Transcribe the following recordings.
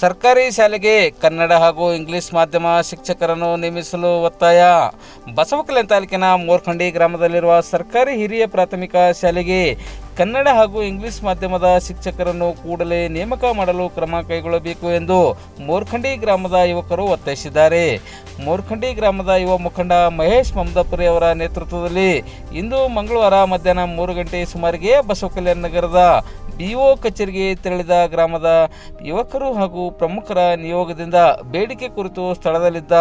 ಸರ್ಕಾರಿ ಶಾಲೆಗೆ ಕನ್ನಡ ಹಾಗೂ ಇಂಗ್ಲಿಷ್ ಮಾಧ್ಯಮ ಶಿಕ್ಷಕರನ್ನು ನೇಮಿಸಲು ಒತ್ತಾಯ. ಬಸವಕಲ್ಯಾಣ ತಾಲೂಕಿನ ಮೋರ್ಖಂಡಿ ಗ್ರಾಮದಲ್ಲಿರುವ ಸರ್ಕಾರಿ ಹಿರಿಯ ಪ್ರಾಥಮಿಕ ಶಾಲೆಗೆ ಕನ್ನಡ ಹಾಗೂ ಇಂಗ್ಲಿಷ್ ಮಾಧ್ಯಮದ ಶಿಕ್ಷಕರನ್ನು ಕೂಡಲೇ ನೇಮಕ ಮಾಡಲು ಕ್ರಮ ಕೈಗೊಳ್ಳಬೇಕು ಎಂದು ಮೋರ್ಖಂಡಿ ಗ್ರಾಮದ ಯುವಕರು ಒತ್ತಾಯಿಸಿದ್ದಾರೆ. ಮೋರ್ಖಂಡಿ ಗ್ರಾಮದ ಯುವ ಮುಖಂಡ ಮಹೇಶ್ ಮಮದಾಪುರಿ ಅವರ ನೇತೃತ್ವದಲ್ಲಿ ಇಂದು ಮಂಗಳವಾರ ಮಧ್ಯಾಹ್ನ ಮೂರು ಗಂಟೆ ಸುಮಾರಿಗೆ ಬಸವಕಲ್ಯಾಣ ನಗರದ ಬಿಒ ಕಚೇರಿಗೆ ತೆರಳಿದ ಗ್ರಾಮದ ಯುವಕರು ಹಾಗೂ ಪ್ರಮುಖರ ನಿಯೋಗದಿಂದ ಬೇಡಿಕೆ ಕುರಿತು ಸ್ಥಳದಲ್ಲಿದ್ದ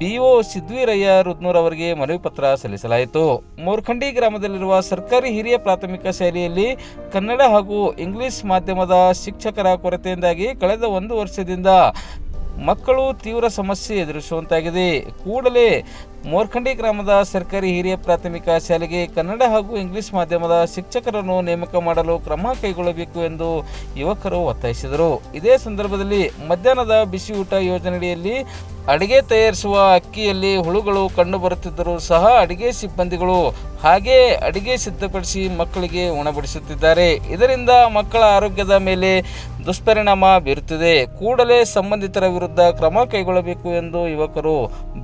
ಬಿಒ ಸಿದ್ವಿರಯ್ಯ ರುದ್ನೂರ್ ಅವರಿಗೆ ಮನವಿ ಪತ್ರ ಸಲ್ಲಿಸಲಾಯಿತು. ಮೋರ್ಖಂಡಿ ಗ್ರಾಮದಲ್ಲಿರುವ ಸರ್ಕಾರಿ ಹಿರಿಯ ಪ್ರಾಥಮಿಕ ಶಾಲೆಯಲ್ಲಿ ಕನ್ನಡ ಹಾಗೂ ಇಂಗ್ಲಿಷ್ ಮಾಧ್ಯಮದ ಶಿಕ್ಷಕರ ಕೊರತೆಯಿಂದಾಗಿ ಕಳೆದ ಒಂದು ವರ್ಷದಿಂದ ಮಕ್ಕಳು ತೀವ್ರ ಸಮಸ್ಯೆ ಎದುರಿಸುವಂತಾಗಿದೆ. ಕೂಡಲೇ ಮೋರ್ಖಂಡಿ ಗ್ರಾಮದ ಸರ್ಕಾರಿ ಹಿರಿಯ ಪ್ರಾಥಮಿಕ ಶಾಲೆಗೆ ಕನ್ನಡ ಹಾಗೂ ಇಂಗ್ಲಿಷ್ ಮಾಧ್ಯಮದ ಶಿಕ್ಷಕರನ್ನು ನೇಮಕ ಮಾಡಲು ಕ್ರಮ ಕೈಗೊಳ್ಳಬೇಕು ಎಂದು ಯುವಕರು ಒತ್ತಾಯಿಸಿದರು. ಇದೇ ಸಂದರ್ಭದಲ್ಲಿ ಮಧ್ಯಾಹ್ನದ ಬಿಸಿಯೂಟ ಯೋಜನೆಯಡಿಯಲ್ಲಿ ಅಡಿಗೆ ತಯಾರಿಸುವ ಅಕ್ಕಿಯಲ್ಲಿ ಹುಳುಗಳು ಕಂಡು ಬರುತ್ತಿದ್ದರೂ ಸಹ ಅಡಿಗೆ ಸಿಬ್ಬಂದಿಗಳು ಹಾಗೆ ಅಡಿಗೆ ಸಿದ್ಧಪಡಿಸಿ ಮಕ್ಕಳಿಗೆ ಉಣಬಡಿಸುತ್ತಿದ್ದಾರೆ. ಇದರಿಂದ ಮಕ್ಕಳ ಆರೋಗ್ಯದ ಮೇಲೆ ದುಷ್ಪರಿಣಾಮ ಬೀರುತ್ತಿದೆ. ಕೂಡಲೇ ಸಂಬಂಧಿತರ ವಿರುದ್ಧ ಕ್ರಮ ಕೈಗೊಳ್ಳಬೇಕು ಎಂದು ಯುವಕರು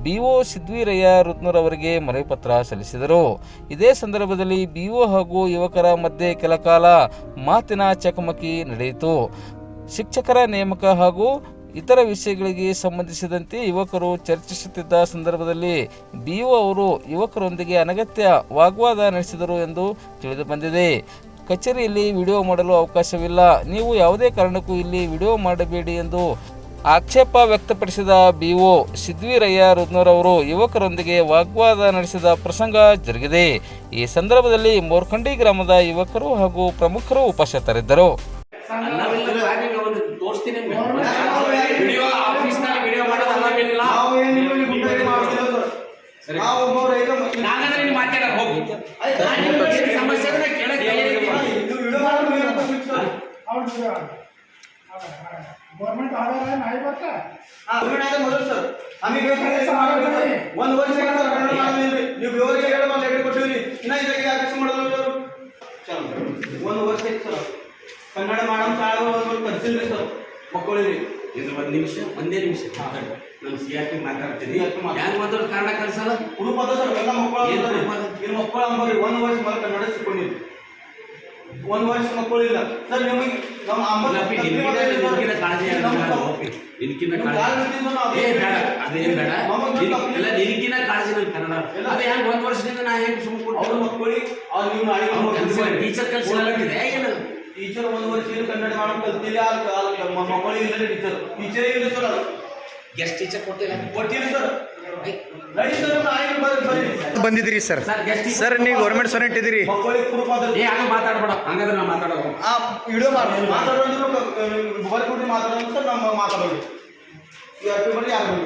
ಬಿಒ ಸಿದ್ವೀರಯ್ಯ ರುದ್ನೂರ್ ಅವರಿಗೆ ಮನವಿ ಪತ್ರ ಸಲ್ಲಿಸಿದರು. ಇದೇ ಸಂದರ್ಭದಲ್ಲಿ ಬಿಒ ಹಾಗೂ ಯುವಕರ ಮಧ್ಯೆ ಕೆಲ ಕಾಲ ಮಾತಿನ ಚಕಮಕಿ ನಡೆಯಿತು. ಶಿಕ್ಷಕರ ನೇಮಕ ಹಾಗೂ ಇತರ ವಿಷಯಗಳಿಗೆ ಸಂಬಂಧಿಸಿದಂತೆ ಯುವಕರು ಚರ್ಚಿಸುತ್ತಿದ್ದ ಸಂದರ್ಭದಲ್ಲಿ ಬಿಒ ಅವರು ಯುವಕರೊಂದಿಗೆ ಅನಗತ್ಯ ವಾಗ್ವಾದ ನಡೆಸಿದರು ಎಂದು ತಿಳಿದು ಬಂದಿದೆ. ಕಚೇರಿಯಲ್ಲಿ ವಿಡಿಯೋ ಮಾಡಲು ಅವಕಾಶವಿಲ್ಲ. ನೀವು ಯಾವುದೇ ಕಾರಣಕ್ಕೂ ಇಲ್ಲಿ ವಿಡಿಯೋ ಮಾಡಬೇಡಿ ಎಂದು ಆಕ್ಷೇಪ ವ್ಯಕ್ತಪಡಿಸಿದ ಬಿಒ ಸಿದ್ವೀರಯ್ಯ ರುದ್ನೂರ್ ಅವರು ಯುವಕರೊಂದಿಗೆ ವಾಗ್ವಾದ ನಡೆಸಿದ ಪ್ರಸಂಗ ಜರುಗಿದೆ. ಈ ಸಂದರ್ಭದಲ್ಲಿ ಮೋರ್ಖಂಡಿ ಗ್ರಾಮದ ಯುವಕರು ಹಾಗೂ ಪ್ರಮುಖರು ಉಪಸ್ಥಿತರಿದ್ದರು ಅಲ್ಲವಿಲ್ಲ ನಾನೀಗ ಒಂದು ತೋರಿಸ್ತೀನಿ ವಿಡಿಯೋ ಆಫೀಸ್ನಲ್ಲಿ ವಿಡಿಯೋ ಮಾಡೋದು ಅಲ್ಲವಿಲ್ಲ ನಾವು ಏನಿಲ್ಲ ನೀವು ಗುಂಡಾಗಿ ಮಾಡೋದಿಲ್ಲ ಸರ್. ನಾವು ಒಬ್ಬರು ಐದು ಮಂದಿ- ನಾಗಂದ್ರೆ ನೀನು ಮಾತಾಡ ಹೋಗಿ ನಾನು ನಿಮ್ಗೆ ಏನ್ ಸಮಸ್ಯೆ ಇದೆ ಕೇಳಕ್ ತಯಾರಿದ್ದೀನಿ. ಹಾ, ಇದು ವಿಡಿಯೋ ಮಾಡೋದು ನೀವು ನಾವು ಮೂರೈದು ನಾನಂದ್ರೆ ನೀನು ಮಾತಾಡ ಹೋಗು. ಸಮಸ್ಯೆ ಕೇಳಕ್ಕೆ ಗೌರ್ಮೆಂಟ್ ಆಧಾರ ನಾಯಿ ಬರ್ತಾ ಮೊದಲು ಸರ್. ನಮಗೆ ಒಂದು ವರ್ಷ ನೀವು ಯೋರಿಗೆ ಹೇಳಿ ಒಂದು ಲೆಟರ್ ಕೊಟ್ಟಿವ್ರಿ. ಇನ್ನ ಇದಕ್ಕೆ ಅರ್ಜಿ ಮಾಡೋದು ಅವರು ಚಲೋ. ಒಂದು ವರ್ಷ ಇತ್ತು ಸರ್. ಕನ್ನಡ ಮಾಡಮ್ ಸಾಲ ಒಂದು ಕಲ್ಸಿಲ್ರಿ ಸರ್ ಮಕ್ಕಳಿಗೆ. ಇದು ಒಂದು ನಿಮಿಷ ಒಂದೇ ನಿಮಿಷ. ನಾನು ಸಿ ಆರ್ ಪಿ ಮಾತಾಡ್ತೀನಿ. CRP ಮಾತಾಡೋ. ಕನ್ನಡ ಕಲ್ಸಲ್ಲ ಉಡುಪ ಅದ ಸರ್ ಎಲ್ಲ ಮಕ್ಕಳು ಮಕ್ಕಳ ಮಕ್ಕಳು ಅಂಬರಿ ಒಂದು ವರ್ಷ ಮಾತ್ರ ನಡೆಸಿಕೊಂಡಿದ್ದು. ಒಂದು ವರ್ಷ ಮಕ್ಕಳು ಇಲ್ಲ. ಸರ್ ನಿಮಗೆ ನಮ್ಮ ನಿನ್ಕಿಂತ ಕಾಳಜಿ ಇಲ್ಲ, ಕಾಳಜಿ ಬೇಡ ಅದೇನ್ ಬೇಡ. ಇಲ್ಲ ನಿನ್ಕಿನ ಕಾಳಜಿ ನನ್ ಕನ್ನಡ. ಅದೇ ಹೆಂಗ್ ಒಂದ್ ವರ್ಷದಿಂದ ನಾ ಹೆಂಗ್ ಸುಮ್ಮನೆ ಅವ್ರ ಮಕ್ಕಳಿಗೆ ಅವ್ರು ನೀವು ಟೀಚರ್ ಏನದು ಟೀಚರ್ ಒಂದು ವರ್ಷ ಏನು ಕನ್ನಡ ಮಾಡಕ್ ಕಲ್ತಿಲ್ಲ ಅಲ್ಲಿ- ಅಲ್ಲಿ ಮ- ಮಕ್ಕಳಿಗೆ ಇಲ್ಲ ಟೀಚರ್ ಟೀಚರ್ ಇಲ್ಲ ಸರ್ ಅದು. ಗೆಸ್ಟ್ ಟೀಚರ್ ಕೊಟ್ಟಿಲ್ಲ. ಕೊಟ್ಟಿಲ್ಲ ಸರ್ ಬಂದಿದ್ರಿ ಸರ್ ಸರ್ ಗೆಸ್ಟ್ ಸರ್ ನೀವು ಗೌರ್ಮೆಂಟ್ ಸ್ಟೂಡೆಂಟ್ ಏ ಮಾತಾಡ್ಬೇಡ. ಹಂಗಾದ್ರೆ ಮಾತಾಡೋದು. ಮಾಡಿ. ಮಾತಾಡೋದು ಬರ್ಕೊಟ್ಟಿ ಮಾತಾಡೋದು ಸರ್ ನಮ್ಮ ಮಾತಾಡೋದು. ಯಾರು